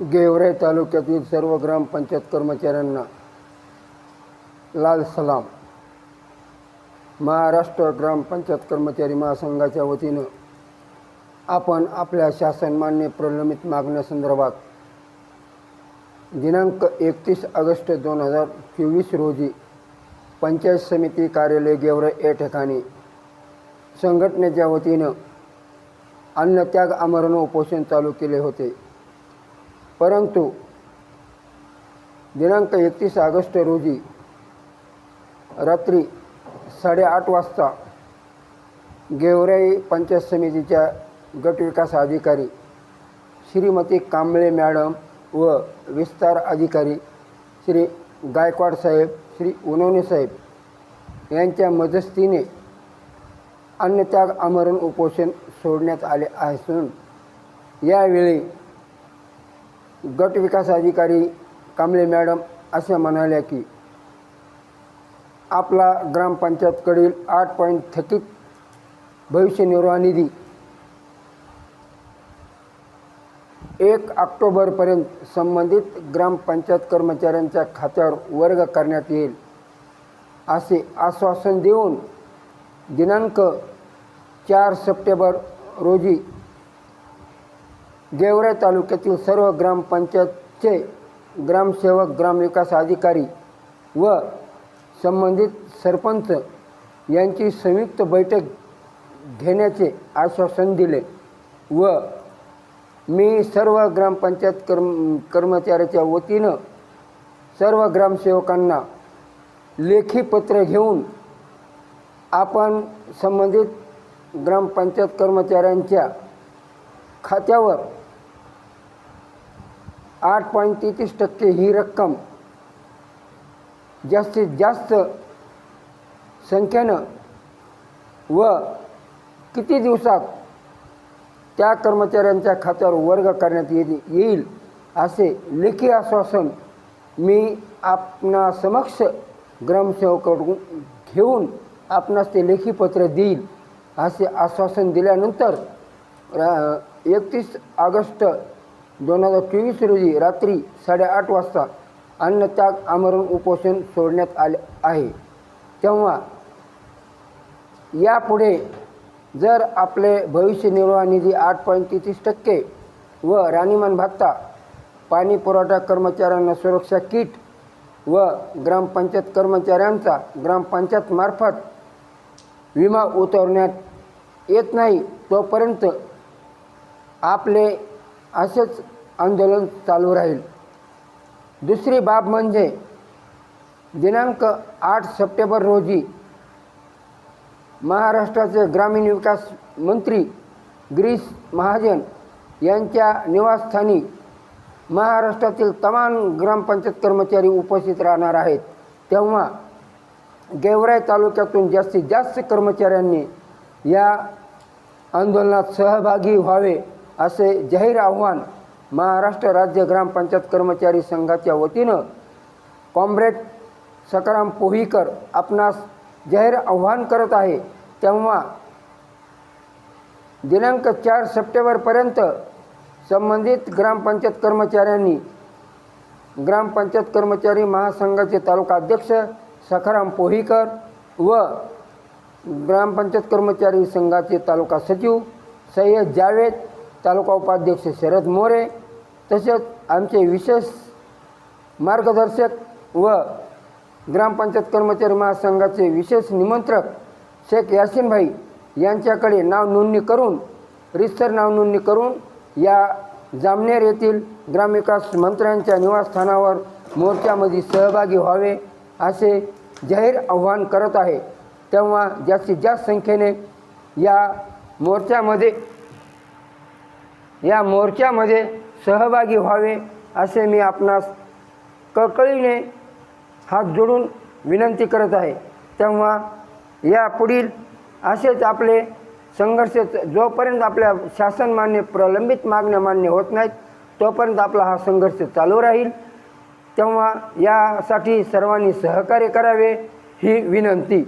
गेवरे तालुक्यातील सर्व ग्रामपंचायत कर्मचाऱ्यांना लाल सलाम. महाराष्ट्र ग्रामपंचायत कर्मचारी महासंघाच्या वतीनं आपण आपल्या शासनमान्य प्रलंबित मागण्यासंदर्भात दिनांक एकतीस ऑगस्ट दोन हजार चोवीस रोजी पंचायत समिती कार्यालय गेवरे या ठिकाणी संघटनेच्या वतीनं अन्नत्याग आमरण उपोषण चालू केले होते. परंतु दिनांक एकतीस ऑगस्ट रोजी रात्री साडेआठ वाजता गेवराई पंचायत समितीच्या गटविकास अधिकारी श्रीमती कांबळे मॅडम व विस्तार अधिकारी श्री गायकवाड साहेब श्री उनवणे साहेब यांच्या मध्यस्थीने अन्नत्याग आमरण उपोषण सोडण्यात आले असून यावेळी गट विकास अधिकारी कांबळे मॅडम असे म्हणाल्या की आपला ग्रामपंचायतकडील आठ पॉईंट थकीत भविष्य निर्वाह निधी एक ऑक्टोबरपर्यंत संबंधित ग्रामपंचायत कर्मचाऱ्यांच्या खात्यावर वर्ग करण्यात येईल असे आश्वासन देऊन दिनांक चार सप्टेंबर रोजी गेवराई तालुक्यातील सर्व ग्रामपंचायतचे ग्रामसेवक ग्रामविकास अधिकारी व संबंधित सरपंच यांची संयुक्त बैठक घेण्याचे आश्वासन दिले व मी सर्व ग्रामपंचायत कर्म कर्मचाऱ्याच्या वतीनं सर्व ग्रामसेवकांना लेखी पत्र घेऊन आपण संबंधित ग्रामपंचायत कर्मचाऱ्यांच्या खात्यावर आठ पॉईंट तेहतीस टक्के ही रक्कम जास्तीत जास्त संख्येनं व किती दिवसात त्या कर्मचाऱ्यांच्या खात्यावर वर्ग करण्यात ये येईल असे लेखी आश्वासन मी आपणासमक्ष ग्रामसेवकडून ग्रामसेवकाकडून घेऊन आपणास ते लेखी पत्र देईल असे आश्वासन दिल्यानंतर रा एकतीस ऑगस्ट दोन हजार चोवीस रोजी रात्री साडेआठ वाजता अन्नत्याग आमरण उपोषण सोडण्यात आले आहे. तेव्हा यापुढे जर आपले भविष्य निर्वाह निधी आठ पॉईंट तेहतीस टक्के व राणीमान भत्ता पाणी पुरवठा कर्मचाऱ्यांना सुरक्षा किट व ग्रामपंचायत कर्मचाऱ्यांचा ग्रामपंचायतमार्फत विमा उतरवण्यात येत नाही तोपर्यंत आपले असेच आंदोलन चालू राहील. दुसरी बाब म्हणजे दिनांक आठ सप्टेंबर रोजी महाराष्ट्राचे ग्रामीण विकास मंत्री गिरीश महाजन यांच्या निवासस्थानी महाराष्ट्रातील तमाम ग्रामपंचायत कर्मचारी उपस्थित राहणार आहेत. तेव्हा गेवराई तालुक्यातून जास्तीत जास्त कर्मचाऱ्यांनी या आंदोलनात सहभागी व्हावे. असे जाहीर आव्हान महाराष्ट्र राज्य ग्रामपंचायत कर्मचारी संघाच्या वतीनं कॉम्रेड सकाराम पोहीकर आपणास जाहीर आव्हान करत आहे. तेव्हा दिनांक चार सप्टेंबरपर्यंत संबंधित ग्रामपंचायत कर्मचाऱ्यांनी ग्रामपंचायत कर्मचारी महासंघाचे तालुका अध्यक्ष सखाराम पोहीकर व ग्रामपंचायत कर्मचारी संघाचे तालुका सचिव सय्यद जावेद तालुका उपाध्यक्ष शरद मोरे तसेच आमचे विशेष मार्गदर्शक व ग्रामपंचायत कर्मचारी महासंघाचे विशेष निमंत्रक शेख यासिनभाई यांच्याकडे नाव नोंदणी करून रिस्तर नाव नोंदणी करून या जामनेर येथील ग्रामविकास मंत्र्यांच्या निवासस्थानावर मोर्चामध्ये सहभागी व्हावे असे जाहीर आव्हान करत आहे. तेव्हा जास्तीत जास्त संख्येने या मोर्चामध्ये या मोर्चामध्ये सहभागी व्हावे असे मी आपणास कळकळीने हात जोडून विनंती करत आहे. तेव्हा या पुढील असेच आपले संघर्ष जोपर्यंत आपल्या शासन मान्य प्रलंबित मागण्या मान्य होत नाहीत तोपर्यंत आपला हा संघर्ष चालू राहील. तेव्हा यासाठी सर्वांनी सहकार्य करावे ही विनंती.